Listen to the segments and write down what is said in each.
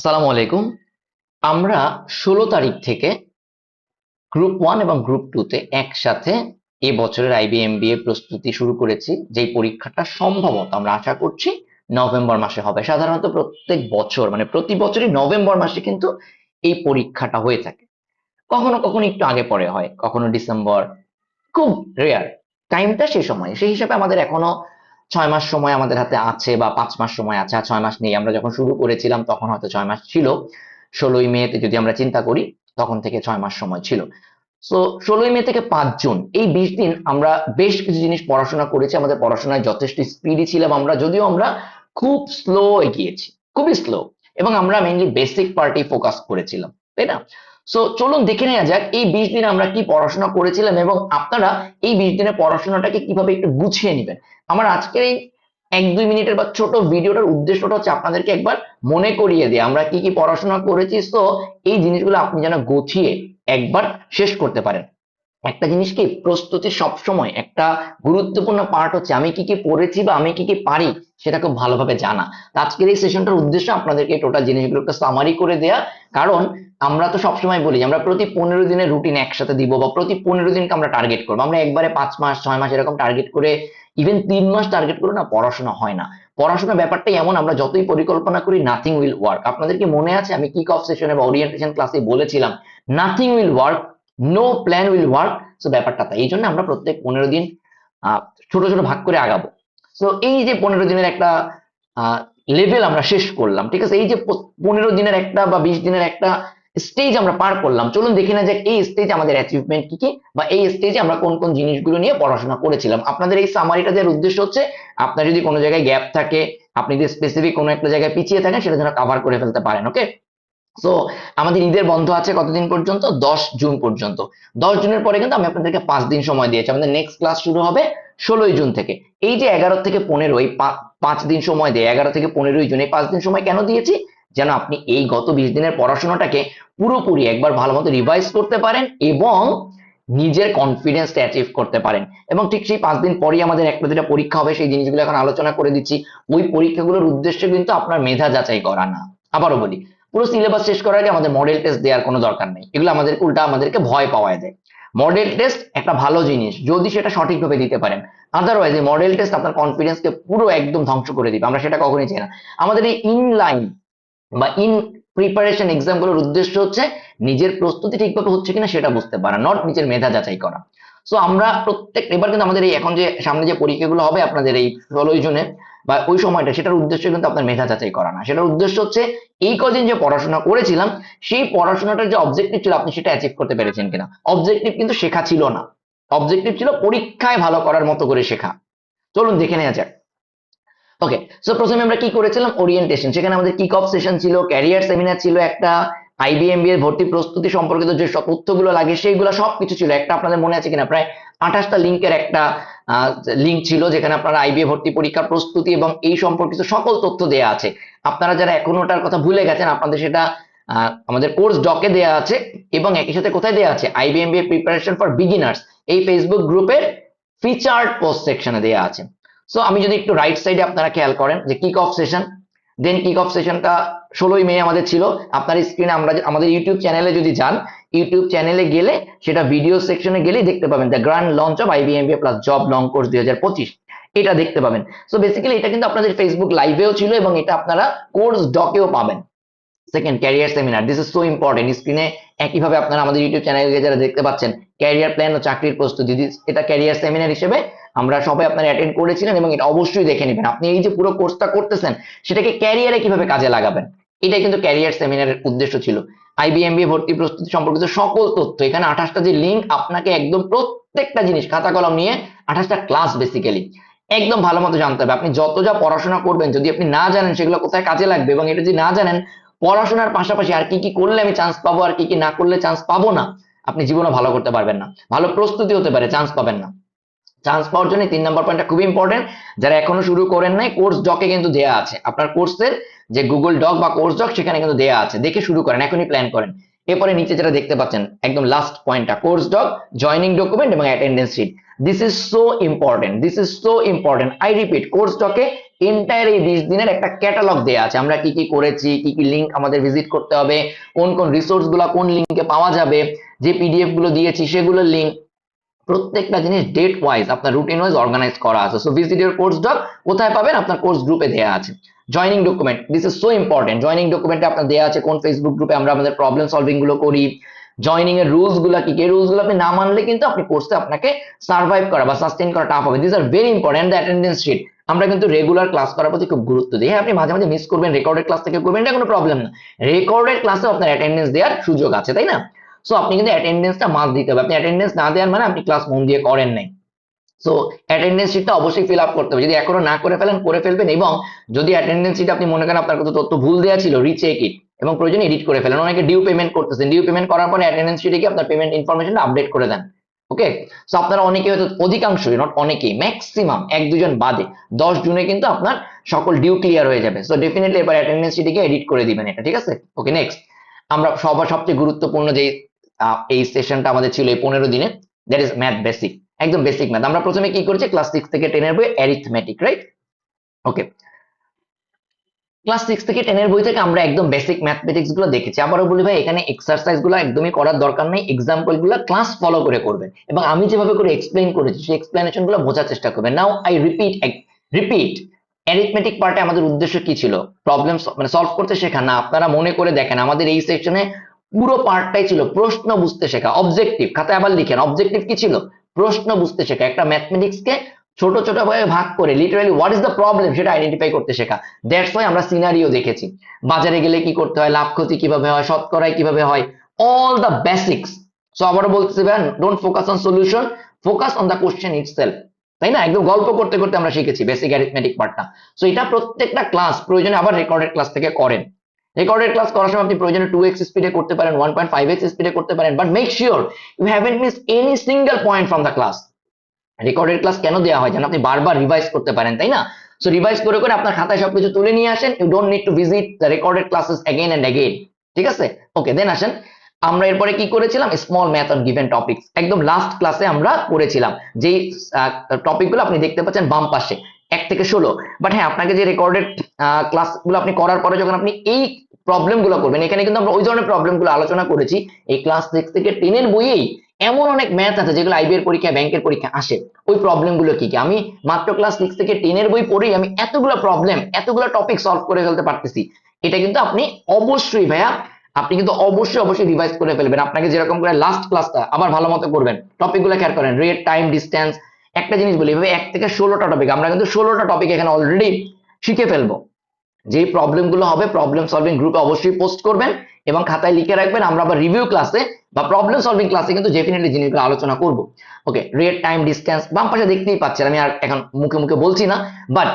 আসসালামু আলাইকুম। আমরা ষোলো তারিখ থেকে গ্রুপ ওয়ান এবং গ্রুপ টু তে একসাথে এ বছরের আইবিএমবিএ প্রস্তুতি শুরু করেছি, যেই পরীক্ষাটা সম্ভবত আমরা আশা করছি নভেম্বর মাসে হবে। সাধারণত প্রত্যেক বছর মানে প্রতি বছরই নভেম্বর মাসে কিন্তু এই পরীক্ষাটা হয়ে থাকে। কখনো কখনো একটু আগে পরে হয়, কখনো ডিসেম্বর, খুব রেয়ার টাইমটা সে সময়। সেই হিসাবে আমাদের এখনও ছয় মাস সময় আমাদের হাতে আছে বা পাঁচ মাস সময় আছে, আর ছয় মাস নেই আমরা যখন শুরু করেছিলাম, তখন হয়তো ছয় মাস ছিল। ষোলোই মেতে যদি আমরা চিন্তা করি, তখন থেকে ছয় মাস সময় ছিল। সো ষোলোই মে থেকে পাঁচ জুন, এই বিশ দিন আমরা বেশ কিছু জিনিস পড়াশোনা করেছি, আমাদের পড়াশোনায় যথেষ্ট স্পিডি ছিলাম আমরা, যদিও আমরা খুব স্লো এগিয়েছি খুবই স্লো এবং আমরা মেইনলি বেসিক পার্টি ফোকাস করেছিলাম, তাই না? সো চলুন দেখে নেওয়া যাক এই বিশ দিন আমরা কি পড়াশোনা করেছিলাম এবং আপনারা এই বিশ দিনের পড়াশোনাটাকে কীভাবে একটু গুছিয়ে নেবেন। আমার আজকের এই এক দুই মিনিটের বা ছোট ভিডিওটার উদ্দেশ্যটা হচ্ছে আপনাদেরকে একবার মনে করিয়ে দিয়ে। আমরা কি কি পড়াশোনা করেছি তো এই জিনিসগুলো আপনি যেন গুছিয়ে একবার শেষ করতে পারেন। একটা জিনিস কি, প্রস্তুতি সবসময় একটা গুরুত্বপূর্ণ পার্ট হচ্ছে আমি কি কি পড়েছি বা আমি কি কি পারি সেটা খুব ভালোভাবে জানা। আজকের এই সেশনটার উদ্দেশ্য আপনাদেরকে টোটাল জিনিসগুলো একটা সামারি করে দেয়া। কারণ আমরা তো সবসময় বলি আমরা প্রতি পনেরো দিনের রুটিন একসাথে দিব বা প্রতি পনেরো দিনকে আমরা টার্গেট করব। আমরা একবারে পাঁচ মাস, ছয় মাস এরকম টার্গেট করে ইভেন তিন মাস টার্গেট করে না, পড়াশোনা হয় না। পড়াশোনার ব্যাপারটাই এমন, আমরা যতই পরিকল্পনা করি নাথিং উইল ওয়ার্ক আপনাদেরকে মনে আছে? আমি কিক অফ সেশনে বা ওরিয়েন্টেশন ক্লাসে বলেছিলাম nothing will work no plan will work so ব্যাপারটা তাই। এই জন্য আমরা প্রত্যেক পনেরো দিন ছোট ছোট ভাগ করে আগাবো। সো এই যে পনেরো দিনের একটা লেভেল আমরা শেষ করলাম, ঠিক আছে? এই যে পনেরো দিনের একটা বা বিশ দিনের একটা স্টেজ আমরা পার করলাম, চলুন দেখে না যাক এই স্টেজ আমাদের অ্যাচিভমেন্ট কি কি বা এই স্টেজে আমরা কোন কোন জিনিসগুলো নিয়ে পড়াশোনা করেছিলাম। আপনাদের এই সামারিটা দেওয়ার উদ্দেশ্য হচ্ছে, আপনার যদি কোনো জায়গায় গ্যাপ থাকে, আপনি যদি স্পেসিফিক কোনো একটা জায়গায় পিছিয়ে থাকেন, সেটা যেন কভার করে ফেলতে পারেন ওকে সো আমাদের ঈদের বন্ধ আছে কতদিন পর্যন্ত? দশ জুন পর্যন্ত। দশ জুনের পরে কিন্তু আমি আপনাদেরকে পাঁচ দিন সময় দিয়েছি। আমাদের নেক্সট ক্লাস শুরু হবে ষোলোই জুন থেকে। এই যে এগারো থেকে পনেরো, এই পাঁচ দিন সময় দিয়ে, এগারো থেকে পনেরোই জুন, এই পাঁচ দিন সময় কেন দিয়েছি? যেন আপনি এই গত বিশ দিনের পড়াশোনাটাকে পুরোপুরি একবার ভালো মতো রিভাইজ করতে পারেন এবং নিজের কনফিডেন্সটা অ্যাচিভ করতে পারেন। এবং ঠিক সেই পাঁচ দিন পরেই আমাদের একটা দুটা পরীক্ষা হবে, সেই জিনিসগুলো এখন আলোচনা করে দিচ্ছি। ওই পরীক্ষাগুলোর উদ্দেশ্য কিন্তু আপনার মেধা যাচাই করা না। আবারও বলি পুরো সিলেবাস শেষ করার আগে আমাদের মডেল টেস্ট দেওয়ার কোনো দরকার নেই। এগুলো আমাদের উল্টা আমাদেরকে ভয় পাওয়ায় দেয়। মডেল টেস্ট একটা ভালো জিনিস, যদি সেটা সঠিকভাবে দিতে পারেন। আদারওয়াইজ এই মডেল টেস্ট আপনার কনফিডেন্সকে পুরো একদম ধ্বংস করে দিবে। আমরা সেটা কখনোই চাই না। আমাদের এই ইনলাইন বা ইন প্রিপারেশন এক্সামগুলোর উদ্দেশ্য হচ্ছে নিজের প্রস্তুতি ঠিকভাবে হচ্ছে কিনা সেটা বুঝতে পারা নট নিজের মেধা যাচাই করা। সো আমরা প্রত্যেক, এবার কিন্তু আমাদের এই এখন যে সামনে যে পরীক্ষাগুলো হবে আপনাদের এই ষোলোই জুনে বা ওই সময়টা সেটার উদ্দেশ্য কিন্তু আপনার মেধা যাচাই করা না। সেটার উদ্দেশ্য হচ্ছে এই কদিন যে পড়াশোনা করেছিলাম, সেই পড়াশোনাটার যে অবজেক্টিভ ছিল, আপনি সেটা অ্যাচিভ করতে পেরেছেন কিনা? অবজেক্টিভ কিন্তু শেখা ছিল না। অবজেক্টিভ ছিল পরীক্ষায় ভালো করার মতো করে শেখা। চলুন দেখে নেওয়া যাক। ওকে সো প্রথমে আমরা কি করেছিলাম? ওরিয়েন্টেশন সেখানে আমাদের কিক অফ সেশন ছিল ক্যারিয়ার সেমিনার ছিল একটা আইবিএম এর ভর্তি প্রস্তুতি সম্পর্কিত যে সব তথ্যগুলো লাগে, সেইগুলো সবকিছু ছিল। একটা আপনাদের মনে আছে কিনা? প্রায় আঠাশটা লিঙ্কের একটা লিঙ্ক ছিল যেখানে আপনারা আইবিএ ভর্তি পরীক্ষার প্রস্তুতি এবং এই সম্পর্কিত সকল তথ্য দেওয়া আছে। আপনারা যারা এখন ওটার কথা ভুলে গেছেন, আপনাদের সেটা আমাদের কোর্স ডকে দেওয়া আছে এবং একই সাথে কোথায় দেওয়া আছে? আইবিএম প্রিপারেশন ফর বিগিনার্স এই ফেসবুক গ্রুপের ফিচার্ড পোস্ট সেকশনে দেওয়া আছে। সো আমি যদি একটু রাইট সাইডে আপনারা খেয়াল করেন যে kick off session then kick off সেশনটা ষোলোই মে আমাদের ছিল। আপনার স্ক্রিনে আমরা আমাদের ইউটিউব চ্যানেলে যদি যান ইউটিউব চ্যানেলে গেলে সেটা ভিডিও সেকশনে গেলেই দেখতে পাবেন। The grand launch of IBMBA plus job long course দুই হাজার পঁচিশ। এটা দেখতে পাবেন। সো বেসিক্যালি এটা কিন্তু আপনাদের ফেসবুক লাইভেও ছিল এবং এটা আপনারা কোর্স ডকেও পাবেন। Second career seminar this is so important স্ক্রিনে একইভাবে আপনারা আমাদের ইউটিউব চ্যানেলে যারা দেখতে পাচ্ছেন ক্যারিয়ার প্ল্যান ও চাকরির প্রস্তুতি। এটা ক্যারিয়ার সেমিনার হিসেবে আমরা সবাই আপনারা অ্যাটেন্ড করেছিলেন এবং এটা অবশ্যই দেখে নেবেন। আপনি এই যে পুরো কোর্সটা করতেছেন, সেটাকে ক্যারিয়ারে কীভাবে কাজে লাগাবেন? এটাই কিন্তু ক্যারিয়ার সেমিনারের উদ্দেশ্য ছিল। আইবিএমবি ভর্তি প্রস্তুতি সম্পর্কিত সকল তথ্য। এখানে আঠাশটা যে লিঙ্ক আপনাকে একদম প্রত্যেকটা জিনিস, খাতা কলম নিয়ে আঠাশটা ক্লাস বেসিক্যালি একদম ভালো মতো জানতে হবে। আপনি যত যা পড়াশোনা করবেন, যদি আপনি না জানেন সেগুলো কোথায় কাজে লাগবে এবং এটা যদি না জানেন, পড়াশোনার পাশাপাশি আর কি কি করলে আমি চান্স পাবো আর কি কি না করলে চান্স পাবো না, আপনি জীবনে ভালো করতে পারবেন না। ভালো প্রস্তুতি হতে পারে চান্স পাবেন না। চান্স পাওয়ার জন্য তিন নম্বর পয়েন্টটা খুবই ইম্পর্টেন্ট যারা এখনও শুরু করেন নাই কোর্স ডকে কিন্তু দেয়া আছে। আপনার কোর্সের যে গুগল ডক বা কোর্স ডক সেখানে কিন্তু দেয়া আছে। দেখে শুরু করেন, এখনই প্ল্যান করেন। এরপরে নিচে যেটা দেখতে পাচ্ছেন, একদম লাস্ট পয়েন্টটা কোর্স ডক জয়নিং ডকুমেন্ট এবং attendance sheet this is so important this is so important I repeat course ডকে entire এই বিশ দিনের একটা ক্যাটালগ দেওয়া আছে। আমরা কি কি করেছি, কি কি লিঙ্ক আমাদের ভিজিট করতে হবে, কোন কোন রিসোর্সগুলা কোন লিঙ্কে পাওয়া যাবে, যে পিডিএফগুলো দিয়েছি, সেগুলোর লিঙ্ক প্রত্যেকটা জিনিস ডেট ওয়াইজ আপনার রুটিন ওয়াইজ অর্গানাইজ করা আছে। So visit your course doc কোথায় পাবেন? আপনার কোর্স গ্রুপে দেওয়া আছে। Joining document this is so important joining ডকুমেন্টে আপনার দেওয়া আছে কোন ফেসবুক গ্রুপে আমরা আমাদের প্রবলেম সলভিংগুলো করি। জয়নিং এর রুলসগুলো কি কি রুলসগুলো আপনি না মানলে কিন্তু আপনি কোর্সে আপনাকে সার্ভাইভ করা বা সাস্টেন করা টাফ হবে। This are very important the attendance sheet আমরা কিন্তু রেগুলার ক্লাস করার প্রতি খুব গুরুত্ব দিই। হ্যাঁ আপনি মাঝে মাঝে মিস করবেন রেকর্ডেড ক্লাস থেকে করবেন, এটা কোনো প্রবলেম না। রেকর্ডেড ক্লাসে আপনার অ্যাটেন্ডেন্স দেওয়ার সুযোগ আছে, তাই না? সো আপনি কিন্তু অ্যাটেন্ডেন্সটা মাস দিতে হবে। আপনি অ্যাটেন্ডেন্স না দেওয়ার মানে আপনি ক্লাস মন দিয়ে করেন নাই। সো অ্যাটেন্ডেন্স শিটটা অবশ্যই ফিল আপ করতে হবে। যদি এখনও না করে ফেলেন, করে ফেলবেন এবং যদি অ্যাটেন্ডেন্স শিট আপনি মনে করেন আপনার কত তথ্য ভুল দেওয়া ছিল রিচেক ইট এবং প্রয়োজন এডিট করে ফেলেন। অনেকে ডিউ পেমেন্ট করতেছেন। ডিউ পেমেন্ট করার পরে অ্যাটেন্ডেন্স শিটে গিয়ে আপনার পেমেন্ট ইনফরমেশনটা আপডেট করে দেন। ওকে সো আপনারা অনেকে হয়তো অধিকাংশই নট অনেকেই ম্যাক্সিমাম এক দুজন বাদে দশ জুনে কিন্তু আপনার সকল ডিউ ক্লিয়ার হয়ে যাবে। সো ডেফিনেটলি এবার অ্যাটেন্ডেন্স শিটে গিয়ে এডিট করে দিবেন এটা, ঠিক আছে? ওকে নেক্সট আমরা সবার সবচেয়ে গুরুত্বপূর্ণ যে এই সেশনটা আমাদের ছিল এই পনেরো দিনে। দ্যাট ইজ ম্যাথ বেসিক একদম বেসিক ম্যাথ আমরা প্রথমে কি করেছি? ক্লাস সিক্স থেকে টেনের বই arithmetic right okay class six থেকে টেনের বই থেকে আমরা একদম বেসিক ম্যাথমেটিক্সগুলো দেখেছি। আবারও বলি ভাই, এখানে এক্সারসাইজগুলো একদমই করার দরকার নেই। এক্সাম্পলগুলো ক্লাস ফলো করে করবেন। এবং আমি যেভাবে করে এক্সপ্লেন করেছি, সেই এক্সপ্লেনেশনগুলো বোঝার চেষ্টা করবেন। Now I repeat repeat arithmetic পার্টে আমাদের উদ্দেশ্য কি ছিল? প্রবলেম মানে সলভ করতে শেখা না, আপনারা মনে করে দেখেন, আমাদের এই সেকশনে পুরো পার্টটাই ছিল প্রশ্ন বুঝতে শেখা অবজেক্টিভ খাতায় আবার লিখেন অবজেক্টিভ কি ছিল? প্রশ্ন বুঝতে শেখা, একটা ম্যাথমেটিক্সকে ছোট ছোট ভাবে ভাগ করে literally what is the problem সেটা আইডেন্টিফাই করতে শেখা। দ্যাটস ওয়াই আমরা সিনারিও দেখেছি। বাজারে গেলে কি করতে হয়? লাভ ক্ষতি কীভাবে হয়? শতকরায় কীভাবে হয়? অল দ্য বেসিক্স সো আবারও বলতেছি ভাই don't focus on solution focus on the question itself তাই না? একদম গল্প করতে করতে আমরা শিখেছি বেসিক অ্যারিথমেটিক পার্টটা সো এটা প্রত্যেকটা ক্লাস প্রয়োজনে আবার রেকর্ডেড ক্লাস থেকে করেন। রেকর্ডেড ক্লাস করার সময় আপনি প্রয়োজনে টু এক্স স্পিডে করতে পারেন ওয়ান পয়েন্ট ফাইভ এক্স স্পিডে করতে পারেন but make sure you haven't miss any single point from the class recorded class কেন দেওয়া হয় যেন আপনি বারবার রিভাইজ করতে পারেন, তাই না? সো রিভাইজ করে করে আপনার খাতায় সবকিছু তুলে নিয়ে আসেন you don't need to visit the recorded classes again and again ঠিক আছে? ওকে দেন আসেন, আমরা এরপরে কি করেছিলাম? Small math on given topics একদম লাস্ট ক্লাসে আমরা করেছিলাম, যেই টপিকগুলো আপনি দেখতে পাচ্ছেন বাম পাশে। এক থেকে ষোলো। বাট হ্যাঁ আপনাকে যে রেকর্ডেড ক্লাসগুলো আপনি করার পরে যখন আপনি এই প্রবলেমগুলো করবেন, এখানে কিন্তু আমরা ওই ধরনের প্রবলেমগুলো আলোচনা করেছি। এই ক্লাস সিক্স থেকে টেনের বইয়েই এমন অনেক ম্যাথ আছে যেগুলো আইবিএর পরীক্ষা ব্যাংকের পরীক্ষা আসে। ওই প্রবলেমগুলো কি কি? আমি মাত্র ক্লাস সিক্স থেকে টেনের বই পড়েই আমি এতগুলো প্রবলেম এতগুলো টপিক সলভ করে ফেলতে পারতেছি। এটা কিন্তু আপনি অবশ্যই ভাইয়া, আপনি কিন্তু অবশ্যই অবশ্যই রিভাইজ করে ফেলবেন। আপনাকে যেরকম করে লাস্ট ক্লাসটা আবার ভালো মতো করবেন টপিকগুলো খেয়াল করেন। রেট টাইম ডিস্টেন্স একটা জিনিস বলি, এভাবে এক থেকে ষোলোটা টপিক আমরা কিন্তু ষোলোটা টপিক এখানে অলরেডি শিখে ফেলব। যে প্রবলেমগুলো হবে প্রবলেম সলভিং গ্রুপে অবশ্যই পোস্ট করবেন এবং খাতায় লিখে রাখবেন, আমরা আবার রিভিউ ক্লাসে বা প্রবলেম সলভিং ক্লাসে কিন্তু ডেফিনেটলি জিনিসগুলো আলোচনা করব। ওকে রেট টাইম ডিস্টেন্স বাম পাশে দেখতেই পাচ্ছেন, আমি আর এখন মুখে মুখে বলছি না বাট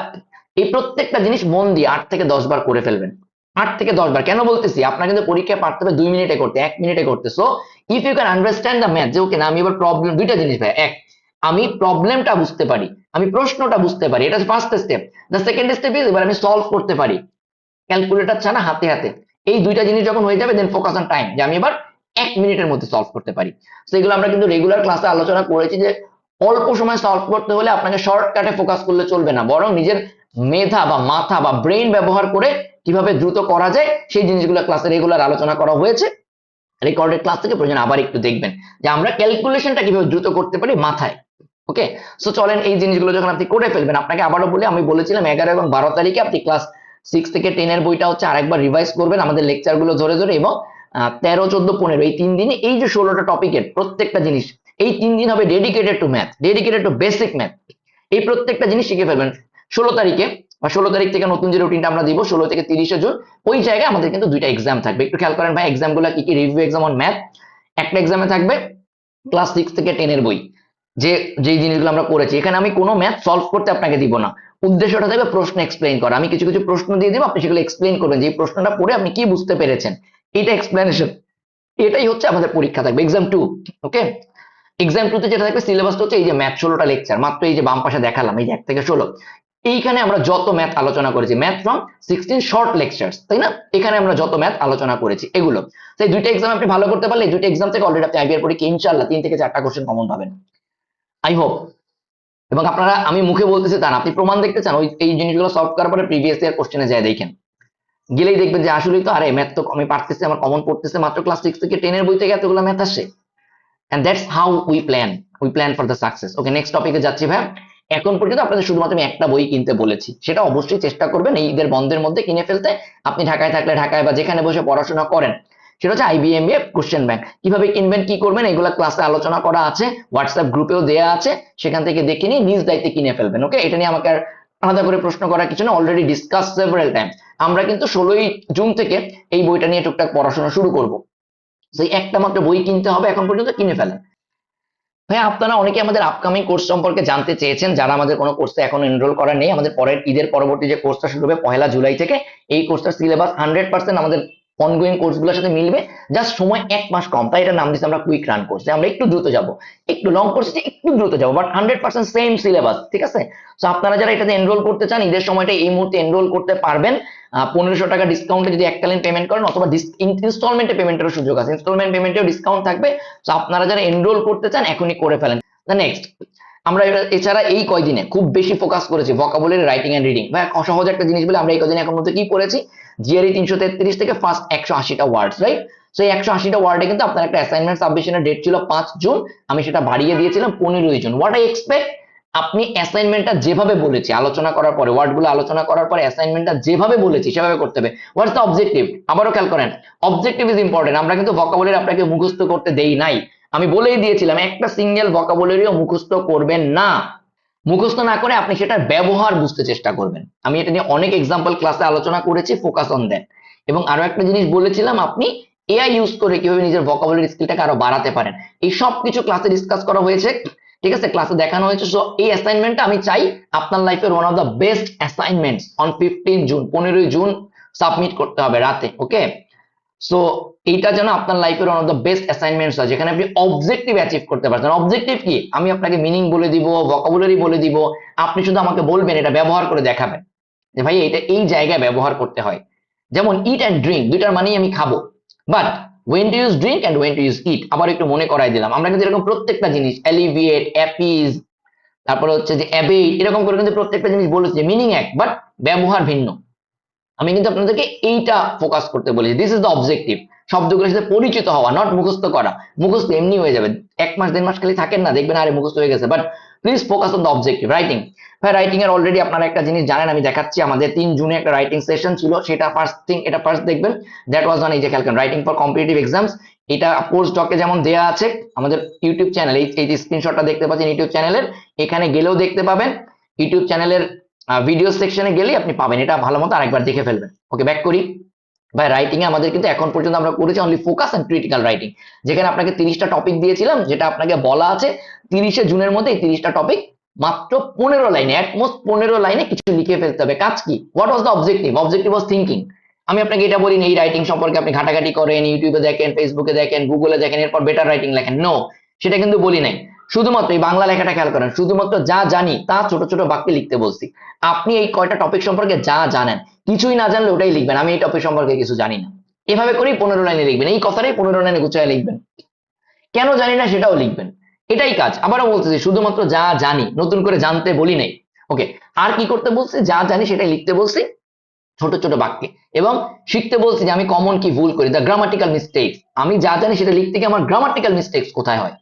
এই প্রত্যেকটা জিনিস মন দিয়ে আট থেকে দশ বার করে ফেলবেন। আট থেকে দশ বার, কেন বলতেছি? আপনার কিন্তু পরীক্ষায় পারতে হবে দুই মিনিটে করতে, এক মিনিটে করতে। So if you can understand the math যে ওকে না, আমি এবার প্রবলেম দুইটা জিনিস ভাই, এক আমি প্রবলেমটা বুঝতে পারি, আমি প্রশ্নটা বুঝতে পারি, এটা first step the second step is এবার আমি সলভ করতে পারি। ক্যালকুলেটর ছাড়া হাতে হাতে। এই দুইটা জিনিস যখন হয়ে যাবে দেন ফোকাস অন টাইম যে আমি এবার এক মিনিটের মধ্যে সলভ করতে পারি। সেগুলো আমরা কিন্তু রেগুলার ক্লাসে আলোচনা করেছি যে অল্প সময় সলভ করতে হলে আপনাকে শর্টকাটে ফোকাস করলে চলবে না। বরং নিজের মেধা বা মাথা বা ব্রেন ব্যবহার করে কীভাবে দ্রুত করা যায়, সেই জিনিসগুলো ক্লাসে রেগুলার আলোচনা করা হয়েছে। রেকর্ডেড ক্লাস থেকে প্রয়োজন আবার একটু দেখবেন। যে আমরা ক্যালকুলেশনটা কীভাবে দ্রুত করতে পারি মাথায়। ওকে সো চলেন এই জিনিসগুলো যখন আপনি করে ফেলবেন, আপনাকে আবারও বলি, আমি বলেছিলাম এগারো এবং বারো তারিখে আপনি ক্লাস সিক্স থেকে টেনের বইটা হচ্ছে আরেকবার রিভাইজ করবেন আমাদের লেকচারগুলো ধরে ধরে এবং তেরো, চোদ্দ, পনেরো এই তিন দিনে এই যে ষোলোটা টপিকের প্রত্যেকটা জিনিস, এই তিন দিন হবে dedicated to math dedicated to basic math এই প্রত্যেকটা জিনিস শিখে ফেলবেন। ষোলো তারিখে, বা ষোলো তারিখ থেকে নতুন যে রুটিনটা আমরা দিব, ষোলো থেকে তিরিশে জুন, ওই জায়গায় আমাদের কিন্তু দুইটা এক্সাম থাকবে। একটু খেয়াল করেন ভাই এক্সামগুলো কি কি? রিভিউ এক্সাম অন ম্যাথ একটা এক্সামে থাকবে ক্লাস সিক্স থেকে টেনের বই। যে, যেই জিনিসগুলো আমরা করেছি, এখানে আমি কোনো ম্যাথ সলভ করতে আপনাকে দিব না। উদ্দেশ্যটা থাকবে প্রশ্ন এক্সপ্লেইন করা। আমি কিছু কিছু প্রশ্ন দিয়ে দিব, আপনি সেগুলো এক্সপ্লেইন করবেন। যে প্রশ্নটা পড়ে আপনি কি বুঝতে পেরেছেন? এটা এক্সপ্লেনেশন এটাই হচ্ছে আমাদের পরীক্ষা থাকবে। এক্সাম টু ওকে এক্সাম টুতে যেটা থাকবে সিলেবাসটা হচ্ছে এই যে ম্যাথ ষোলোটা লেকচার মাত্র এই যে বাম পাশে দেখালাম, এই যে এক থেকে ষোলো। এইখানে আমরা যত ম্যাথ আলোচনা করেছি math from sixteen short lectures তাই না? এখানে আমরা যত ম্যাথ আলোচনা করেছি, এগুলো। তো এই দুইটা এক্সাম আপনি ভালো করতে পারলে দুইটা এক্সাম থেকে অলরেডি আপনি আইবিআর পরীক্ষা ইনশাল্লাহ তিন থেকে চারটা কোশ্চেন কমন পাবেন। আই হোপ এবং আপনারা, আমি মুখে বলতেছি তা আপনি প্রমাণ দেখতে চান, ওই, এই জিনিসগুলো সলভ করার পরে প্রিভিয়াস ইয়ার কোশ্চেনে যায়, দেখেন। গেলেই দেখবেন যে, আসলেই তো, আরে ম্যাথ তো আমি পারতেছি, আমার কমন পড়তেছে, মাত্র ক্লাস সিক্স থেকে টেনের বই থেকে এতগুলো ম্যাথ আসে। And that's how we plan we plan for the success okay next টপিকে যাচ্ছি ভাই এখন পর্যন্ত আপনাদের শুধুমাত্র আমি একটা বই কিনতে বলেছি। সেটা অবশ্যই চেষ্টা করবেন, এই ঈদের বন্ধের মধ্যে কিনে ফেলতে। আপনি ঢাকায় থাকলে ঢাকায় বা যেখানে বসে পড়াশোনা করেন সেটা হচ্ছে আইবিএম এ কোশ্চেন ব্যাংক কীভাবে কিনবেন কি করবেন, এগুলো ক্লাসে আলোচনা করা আছে হোয়াটসঅ্যাপ গ্রুপেও দেওয়া আছে, সেখান থেকে দেখে নিয়ে নিজ দায়িত্বে কিনে ফেলবেন ওকে এটা নিয়ে আমাকে আলাদা করে প্রশ্ন করার কিছু না অলরেডি ডিসকাস সেভারেল টাইম আমরা কিন্তু ষোলোই জুন থেকে এই বইটা নিয়ে টুকটাক পড়াশোনা শুরু করব। সেই একটা মাত্র বই কিনতে হবে, এখন পর্যন্ত কিনে ফেলেন। ভাই আপনারা অনেকে আমাদের আপকামিং কোর্স সম্পর্কে জানতে চেয়েছেন, যারা আমাদের কোনো কোর্সে এখন এনরোল করা নেই, আমাদের পরের ঈদের পরবর্তী যে কোর্সটা শুরু হবে, পহেলা জুলাই থেকে, এই কোর্সটার সিলেবাস হান্ড্রেড পার্সেন্ট আমাদের অনগোয়িং কোর্সগুলোর সাথে মিলবে জাস্ট সময় এক মাস কম, তাই এটা নাম দিচ্ছি আমরা কুইক রান কোর্স আমরা একটু দ্রুত যাব। একটু লং কোর্স একটু দ্রুত যাব but hundred percent same syllabus ঠিক আছে? তো আপনারা যারা এটাতে এনরোল করতে চান, ঈদের সময়টা এই মুহূর্তে এনরোল করতে পারবেন। পনেরোশো টাকা ডিসকাউন্টে যদি এককালীন পেমেন্ট করেন, অথবা ইনস্টলমেন্টে পেমেন্টের সুযোগ আছে। ইনস্টলমেন্ট পেমেন্টেও ডিসকাউন্ট থাকবে। তো আপনারা যারা এনরোল করতে চান, এখনই করে ফেলেন। নেক্সট আমরা এছাড়া এই কয়দিনে খুব বেশি ফোকাস করেছি ভোকাবুলারি রাইটিং এন্ড রিডিং ভাই, অসহজ একটা জিনিস বলে আমরা এই কদিনে এখন মধ্যে কি পড়েছি জিআরই তিনশো তেত্রিশ থেকে ফার্স্ট একশো আশিটা ওয়ার্ডস রাইট তো এই একশো আশিটা ওয়ার্ডে কিন্তু আপনার একটা অ্যাসাইনমেন্ট সাবমিশনের ডেট ছিল পাঁচ জুন। আমি সেটা বাড়িয়ে দিয়েছিলাম পনেরোই জুন। হোয়াট আই এক্সপেক্ট আপনি অ্যাসাইনমেন্টটা যেভাবে বলেছি, আলোচনা করার পরে ওয়ার্ডগুলো আলোচনা করার পরে অ্যাসাইনমেন্টটা যেভাবে বলেছি, সেভাবে করতে হবে। হোয়াটস দ্য অবজেক্টিভ আবারও খেয়াল করেন অবজেক্টিভ ইজ ইম্পর্টেন্ট আমরা কিন্তু ভোকাবুলারি আপনাকে মুখস্থ করতে দেই নাই। আমি বলেই দিয়েছিলাম, একটা সিঙ্গেল ভোকাবুলারিও মুখস্থ করবেন না। মুখস্থ না করে আপনি সেটার ব্যবহার বুঝতে চেষ্টা করবেন। আমি এটা নিয়ে অনেক এক্সাম্পল ক্লাসে আলোচনা করেছি ফোকাস অন দেন এবং আরও একটা জিনিস বলেছিলাম, আপনি এআই ইউজ করে কীভাবে নিজের ভোকাবুলারি স্কিলটাকে আরও বাড়াতে পারেন। এই সব কিছু ক্লাসে ডিসকাস করা হয়েছে, ঠিক আছে? ক্লাসে দেখানো হয়েছে। সো এই অ্যাসাইনমেন্টটা আমি চাই আপনার লাইফের one of the best assignments on fifteen June পনেরোই জুন সাবমিট করতে হবে রাতে ওকে সো এইটা যেন আপনার লাইফের one of the best assignments হয়, যেখানে আপনি অবজেক্টিভ অ্যাচিভ করতে পারছেন। অবজেক্টিভ কি? আমি আপনাকে মিনিং বলে দিব ভোকাবুলারি বলে দিব, আপনি শুধু আমাকে বলবেন, এটা ব্যবহার করে দেখাবেন। যে ভাই, এটা এই জায়গায় ব্যবহার করতে হয়। যেমন ইট অ্যান্ড ড্রিঙ্ক দুইটার মানেই আমি খাব। But when to use drink and when to use it আবার একটু মনে করাই দিলাম। আমরা কিন্তু এরকম প্রত্যেকটা জিনিস অ্যালিভিয়েট অ্যাপিজ তারপরে হচ্ছে যে অ্যাবেট এরকম করে কিন্তু প্রত্যেকটা জিনিস বলেছি মিনিং এক বাট ব্যবহার ভিন্ন। আমি কিন্তু আপনাদেরকে এইটা ফোকাস করতে বলেছি। দিস ইজ দ্য অবজেক্টিভ শব্দগুলোর সাথে পরিচিত হওয়া নট মুখস্থ করা। মুখস্থ এমনি হয়ে যাবে। এক মাস, দেড় মাস খালি থাকেন না, দেখবেন, আরে, মুখস্থ হয়ে গেছে। But please focus on the objective writing ভাই রাইটিং এর অলরেডি আপনারা একটা জিনিস জানেন, আমি দেখাচ্ছি। আমাদের তিন জুনে একটা রাইটিং সেশন ছিল, সেটা ফার্স্ট থিং এটা ফার্স্ট দেখবেন। দ্যাট ওয়াজ অন এই যে খেয়াল করেন রাইটিং ফর কম্পিটিটিভ এক্সামস এটা পোস্ট ডকে যেমন দেয়া আছে, আমাদের ইউটিউব চ্যানেল এই স্ক্রিনশটটা দেখতে পাচ্ছেন ইউটিউব চ্যানেলের এখানে গেলেও দেখতে পাবেন। ইউটিউব চ্যানেলের ভিডিও সেকশনে গেলেই আপনি পাবেন। এটা ভালো মতো আরেকবার দেখে ফেলবেন। ওকে ব্যাক করি। ভাই রাইটিং এ আমাদের কিন্তু এখন পর্যন্ত আমরা করেছি only focus and critical writing যেখানে আপনাকে তিরিশটা টপিক দিয়েছিলাম, যেটা আপনাকে বলা আছে, তিরিশে জুনের মধ্যে এই তিরিশটা টপিক মাত্র পনেরো লাইনে অ্যাটমোস্ট পনেরো লাইনে কিছু লিখে ফেলতে হবে। কাজ কি? What was the objective objective was thinking আমি আপনাকে এটা বলি এই রাইটিং সম্পর্কে আপনি ঘাটাঘাটি করেন ইউটিউবে দেখেন ফেসবুকে দেখেন গুগলে দেখেন, এরপর বেটার রাইটিং লেখেন। নো সেটা কিন্তু বলি নাই। শুধুমাত্র এই বাংলা লেখাটা খেয়াল করেন, শুধুমাত্র যা জানি তা ছোট ছোট বাক্যে লিখতে বলছি। আপনি এই কয়টা টপিক সম্পর্কে যা জানেন, কিছুই না জানলে ওটাই লিখবেন, আমি এই টপিক সম্পর্কে কিছু জানি না। এভাবে করেই পনেরো লাইনে লিখবেন, এই কথাটাই পনেরো লাইনে গুছায় লিখবেন। কেন জানি না সেটাও লিখবেন। এটাই কাজ, আবারও বলতেছি, শুধুমাত্র যা জানি, নতুন করে জানতে বলি নাই। ওকে, আর কি করতে বলছি? যা জানি সেটাই লিখতে বলছি, ছোট ছোট বাক্যে। এবং শিখতে বলছি যে আমি কমন কি ভুল করি? দ্য গ্রামাটিক্যাল মিস্টেক্স আমি যা জানি সেটা লিখতে গিয়ে আমার গ্রামাটিক্যাল মিস্টেক্স কোথায় হয়?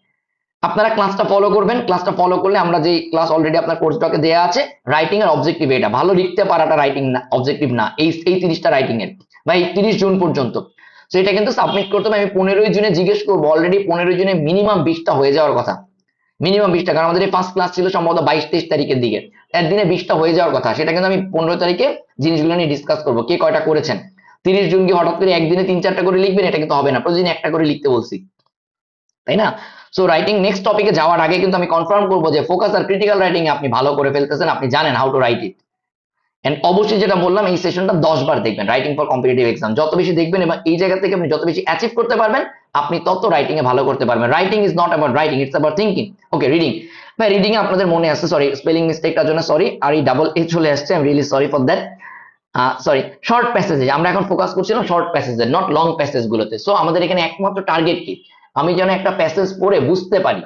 আপনারা ক্লাসটা ফলো করবেন। ক্লাসটা ফলো করলে আমরা যে ক্লাস অলরেডি আপনার কোর্স ডকে দেওয়া আছে রাইটিং এর অবজেক্টিভ এটা। ভালো লিখতে পারাটা রাইটিং না অবজেক্টিভ না, এই এই তিরিশটা রাইটিং এর। বা এই তিরিশ জুন পর্যন্ত। তো এটা কিন্তু সাবমিট করতে হবে। আমি পনেরোই জুনে জিজ্ঞেস করব অলরেডি পনেরোই জুনে মিনিমাম বিশটা হয়ে যাওয়ার কথা। মিনিমাম বিশটা, কারণ আমাদের এই ফার্স্ট ক্লাস ছিল সম্ভবত বাইশ, তেইশ তারিখের দিকে। একদিনে বিশটা হয়ে যাওয়ার কথা। সেটা কিন্তু আমি পনেরো তারিখে জিনিসগুলো নিয়ে ডিসকাস করব, কে কয়টা করেছেন। তিরিশ জুন কি হঠাৎ করে একদিনে তিন, চারটা করে লিখবেন? এটা কিন্তু হবে না। প্রতিদিন একটা করে লিখতে বলছি। তাই না? সো রাইটিং নেক্সট টপিকে যাওয়ার আগে কিন্তু আমি কনফার্ম করব যে ফোকাস আর ক্রিটিক্যাল রাইটিং আপনি ভালো করে ফেলতেছেন, আপনি জানেন how to write it and অবশ্যই যেটা বললাম, এই সেশনটা দশ বার দেখবেন রাইটিং ফর কম্পিটিটিভ এক্সাম যত বেশি দেখবেন এবং এই জায়গা থেকে আপনি যত বেশি অ্যাচিভ করতে পারবেন, আপনি তত রাইটিং এ ভালো করতে পারবেন। Writing is not about writing it's about thinking okay reading ভাই রিডিং এ আপনাদের মনে আছে সরি স্পেলিং মিস্টেকটার জন্য সরি আর এই ডাবল এ চলে আসছে I really sorry for that sorry short প্যাসেজে আমরা এখন ফোকাস করছিলাম শর্ট প্যাসেজে নট লং প্যাসেজ গুলোতে সো আমাদের এখানে একমাত্র টার্গেট কি? আমি যেন একটা প্যাসেজ পড়ে বুঝতে পারি।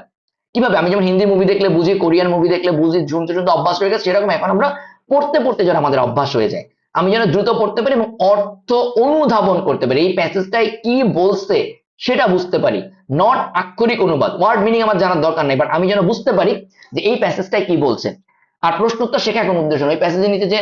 কীভাবে? আমি যেমন হিন্দি মুভি দেখলে বুঝি কোরিয়ান মুভি দেখলে বুঝি শুনতে শুনতে অভ্যাস হয়ে গেছে, সেরকম এখন আমরা পড়তে পড়তে যেন আমাদের অভ্যাস হয়ে যায়। আমি যেন দ্রুত পড়তে পারি এবং অর্থ অনুধাবন করতে পারি। এই প্যাসেজটাই কি বলছে সেটা বুঝতে পারি। নট আক্ষরিক অনুবাদ। ওয়ার্ড মিনিং আমার জানার দরকার নেই বাট আমি যেন বুঝতে পারি যে এই প্যাসেজটাই কি বলছে। আর প্রশ্ন উত্তর শেখা এখন উদ্দেশ্য নয়। প্যাসেজের নিচে যে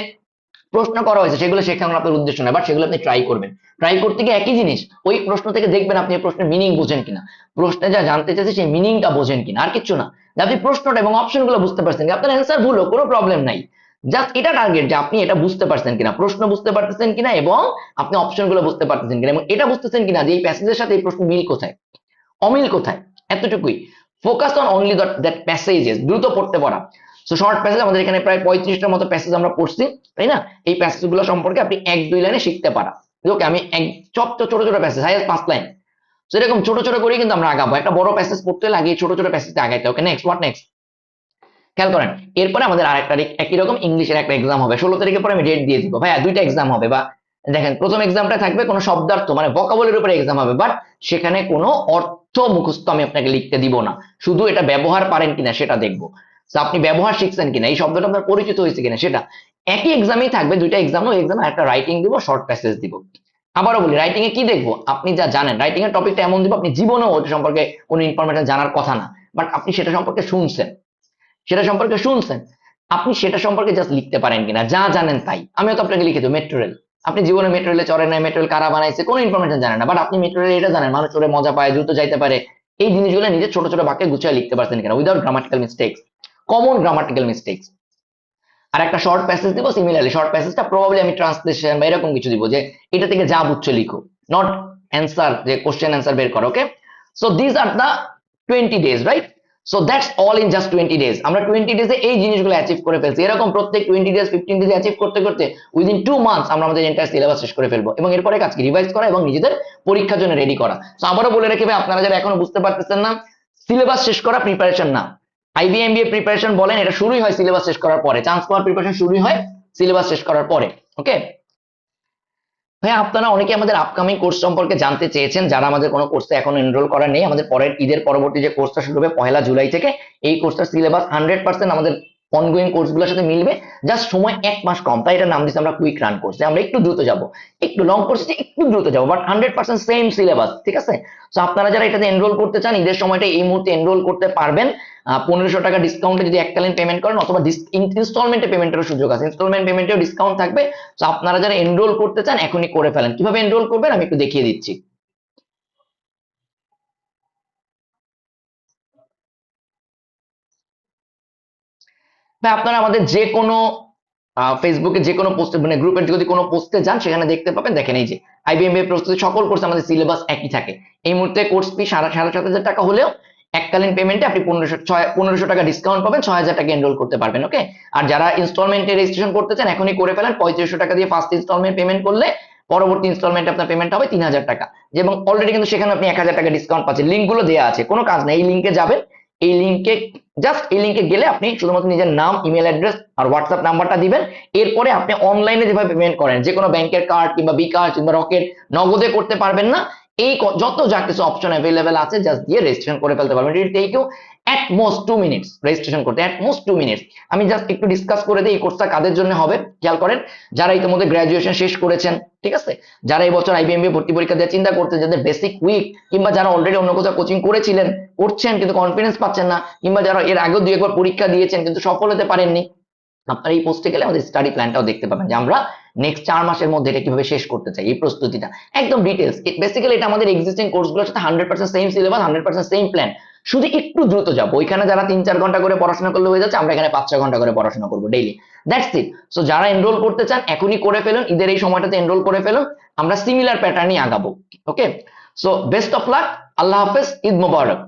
প্রশ্ন করা হয়েছে, সেগুলো শেখানোর আপনার উদ্দেশ্য নয় বাট সেগুলো আপনি ট্রাই করবেন। ট্রাই করতে গিয়ে একই জিনিস, ওই প্রশ্ন থেকে দেখবেন আপনি প্রশ্নের মিনিং বোঝেন কিনা। প্রশ্নে যা জানতে চাইছে সেই মিনিংটা বোঝেন কিনা, আর কিছু না। আপনি প্রশ্নটা এবং অপশনগুলো বুঝতে পারছেন আপনার অ্যান্সার ভুল কোনো প্রবলেম নাই। জাস্ট এটা টার্গেট যে আপনি এটা বুঝতে পারছেন কিনা, প্রশ্ন বুঝতে পারতেছেন কিনা এবং আপনি অপশনগুলো বুঝতে পারতেছেন কিনা এবং এটা বুঝতেছেন কিনা যে এই প্যাসেজের সাথে এই প্রশ্ন মিল কোথায়? অমিল কোথায়? এতটুকুই। Focus on only that passages দ্রুত পড়তে পড়া। সো শর্ট প্যাসেজ আমাদের এখানে প্রায় পঁয়ত্রিশটার মতো প্যাসেজ আমরা পড়ছি, তাই না? এই প্যাসেজগুলো সম্পর্কে আপনি এক, দুই লাইনে শিখতে পারা ওকে আমি এক, চপ ছোট ছোট প্যাসেজ হাই পাঁচ লাইন। তো এরকম ছোট ছোট করে কিন্তু আমরা আগাবো। একটা বড় প্যাসেজ পড়তে লাগে ছোট ছোট প্যাসেজ আগাইতে। ওকে নেক্সট হোয়াট নেক্সট খেয়াল করেন, এরপরে আমাদের আরেকটা একই রকম ইংলিশের একটা এক্সাম হবে। ষোলো তারিখের পরে আমি ডেট দিয়ে দিব। ভাইয়া, দুইটা এক্সাম হবে, বা দেখেন, প্রথম এক্সামটা থাকবে কোনো শব্দার্থ মানে বকাবলের উপরে এক্সাম হবে বাট সেখানে কোনো অর্থ মুখস্থ আমি আপনাকে লিখতে দিব না। শুধু এটা ব্যবহার পারেন কিনা সেটা দেখব। আপনি ব্যবহার শিখছেন কিনা? এই শব্দটা আপনার পরিচিত হয়েছে কিনা? সেটা একই এক্সামেই থাকবে, দুইটা এক্সাম ওই এক্সামে একটা রাইটিং দিব শর্ট প্যাসেজ দিব। আবারও বলি রাইটিং এ কি দেখব? আপনি যা জানেন রাইটিং এর টপিকটা এমন দিব, আপনি জীবনেও ওটা সম্পর্কে কোনো ইনফরমেশন জানার কথা না বাট আপনি সেটা সম্পর্কে শুনছেন। সেটা সম্পর্কে শুনছেন, আপনি সেটা সম্পর্কে জাস্ট লিখতে পারেন কিনা? যা জানেন তাই। আমিও তো আপনাকে লিখে দেবো মেট্রো আপনি জীবনে মেট্রো চড়েন নাই মেট্রো কারা বানাইছে, কোনো ইনফরমেশন জানেন না বাট আপনি মেট্রো এটা জানেন, মানুষ চড়ে মজা পায়, দ্রুত যাইতে পারে। এই জিনিসগুলো নিজের ছোট ছোট বাক্যে গুছিয়ে লিখতে পারছেন কিনা? Without grammatical mistakes common grammatical mistakes আর একটা শর্ট প্যাসেজ দিব সিমিলারলি শর্ট প্যাসেজটা প্রবাবলি আমি ট্রান্সলেশন বা এরকম কিছু দিব যে, এটা থেকে যা বুঝছ লিখো। নট অ্যান্সার যে কোশ্চেন অ্যান্সার বের করো okay so this are the twenty days right so that's all in just twenty days আমরা টোয়েন্টি ডেজে এই জিনিসগুলো অ্যাচিভ করে ফেলছি। এরকম প্রত্যেক twenty days fifteen days achieve করতে করতে উইদিন টু মান্থস আমরা আমাদের এন্টার সিলেবাস শেষ করে ফেলব এবং এরপরে কাজকে রিভাইজ করা এবং নিজেদের পরীক্ষার জন্য রেডি করা। তো আবারও বলে রাখবে আপনারা যারা এখনও বুঝতে পারতেছেন না সিলেবাস শেষ করা প্রিপারেশন না। আইবিএমবিএ প্রিপারেশন বলেন, এটা শুরুই হয় সিলেবাস শেষ করার পরে। চান্স পাওয়ার প্রিপারেশন শুরুই হয় সিলেবাস শেষ করার পরে ওকে ভাই আপনারা অনেকে আমাদের আপকামিং কোর্স সম্পর্কে জানতে চেয়েছেন, যারা আমাদের কোনো কোর্সে এখন এনরোল করা নেই, আমাদের পরের ঈদের পরবর্তী যে কোর্সটা শুরু হবে পয়লা জুলাই থেকে, এই কোর্সটার সিলেবাস হান্ড্রেড পার্সেন্ট আমাদের অনগোয়িং কোর্সগুলোর সাথে মিলবে জাস্ট সময় এক মাস কম। তাই এটা নাম দিচ্ছি আমরা কুইক রান কোর্স আমরা একটু দ্রুত যাব। একটু লং কোর্স একটু দ্রুত যাব but hundred percent same syllabus ঠিক আছে? তো আপনারা যারা এটাতে এনরোল করতে চান, ঈদের সময়টা এই মুহূর্তে এনরোল করতে পারবেন। পনেরোশো টাকা ডিসকাউন্টে যদি এককালীন পেমেন্ট করেন, অথবা ইনস্টলমেন্টে পেমেন্টেরও সুযোগ আছে। ইনস্টলমেন্ট পেমেন্টেও ডিসকাউন্ট থাকবে। তো আপনারা যারা এনরোল করতে চান, এখনই করে ফেলেন। কীভাবে এনরোল করবেন, আমি একটু দেখিয়ে দিচ্ছি। ভাই আপনারা আমাদের যে কোনো ফেসবুকে যে কোনো পোস্টে মানে গ্রুপের যদি কোনো পোস্টে যান, সেখানে দেখতে পাবেন। দেখেন এই যে আইবিএম এর প্রস্তুতি, সকল কোর্স আমাদের সিলেবাস একই থাকে। এই মুহূর্তে কোর্স ফি সাড়ে সাড়ে সাত হাজার টাকা হলেও এককালীন পেমেন্টে আপনি পনেরোশো, ছয়, পনেরোশো টাকা ডিসকাউন্ট পাবেন, ছয় হাজার টাকা এনরোল করতে পারবেন ওকে আর যারা ইনস্টলমেন্টে রেজিস্ট্রেশন করতে চান, এখনই করে ফেলেন। পঁয়ত্রিশশো টাকা দিয়ে ফার্স্ট ইনস্টলমেন্ট পেমেন্ট করলে পরবর্তী ইনস্টলমেন্ট আপনার পেমেন্ট হবে তিন হাজার টাকা। এবং অলরেডি কিন্তু সেখানে আপনি এক হাজার টাকা ডিসকাউন্ট পাচ্ছেন। লিঙ্কগুলো দেওয়া আছে, কোনো কাজ নেই। এই লিঙ্কে যাবেন। এই লিঙ্কে জাস্ট এই লিঙ্কে গেলে আপনি শুধুমাত্র নিজের নাম ইমেল অ্যাড্রেস আর হোয়াটসঅ্যাপ নাম্বারটা দিবেন। এরপরে আপনি অনলাইনে যেভাবে পেমেন্ট করেন যে কোনো ব্যাংকের কার্ড কিংবা বিকাশ কিংবা রকেট নগদে করতে পারবেন না। এই যত যা কিছু অপশন অ্যাভেলেবেল আছে জাস্ট দিয়ে রেজিস্ট্রেশন করে ফেলতে পারবেন। It take you at most two minutes registration করতে অ্যাট মোস্ট টু মিনিটস আমি জাস্ট একটু ডিসকাস করে দিই, এই কোর্সটা কাদের জন্য হবে, খেয়াল করেন। যারা ইতিমধ্যে গ্রাজুয়েশন শেষ করেছেন, ঠিক আছে? যারা এই বছর আইবিএমবি ভর্তি পরীক্ষা দিয়ে চিন্তা করতে যাদের বেসিক উইক কিংবা যারা অলরেডি অন্য কোথাও কোচিং করেছিলেন, করছেন কিন্তু কনফিডেন্স পাচ্ছেন না, কিংবা যারা এর আগেও দুই একবার পরীক্ষা দিয়েছেন কিন্তু সফল হতে পারেননি, আপনারা এই পোস্টে গেলে আমাদের স্টাডি প্ল্যানটাও দেখতে পাবেন যে আমরা নেক্সট চার মাসের মধ্যে এটা কীভাবে শেষ করতে চাই? এই প্রস্তুতিটা। একদম ডিটেলস বেসিক্যালি এটা আমাদের এক্সিস্টিং কোর্সগুলোর সাথে hundred percent same syllabus hundred percent same plan শুধু একটু দ্রুত যাব। ওইখানে যারা তিন চার ঘণ্টা করে পড়াশোনা করলে হয়ে যাচ্ছে, আমরা এখানে পাঁচ ছয় ঘণ্টা করে পড়াশোনা করব ডেইলি দ্যাটস ইট সো যারা এনরোল করতে চান, এখনই করে ফেলুন। ঈদের এই সময়টাতে এনরোল করে ফেলুন। আমরা সিমিলার প্যাটার্নই আগাবো। Okay so best of luck আল্লাহ হাফেজ। ঈদ মোবারক।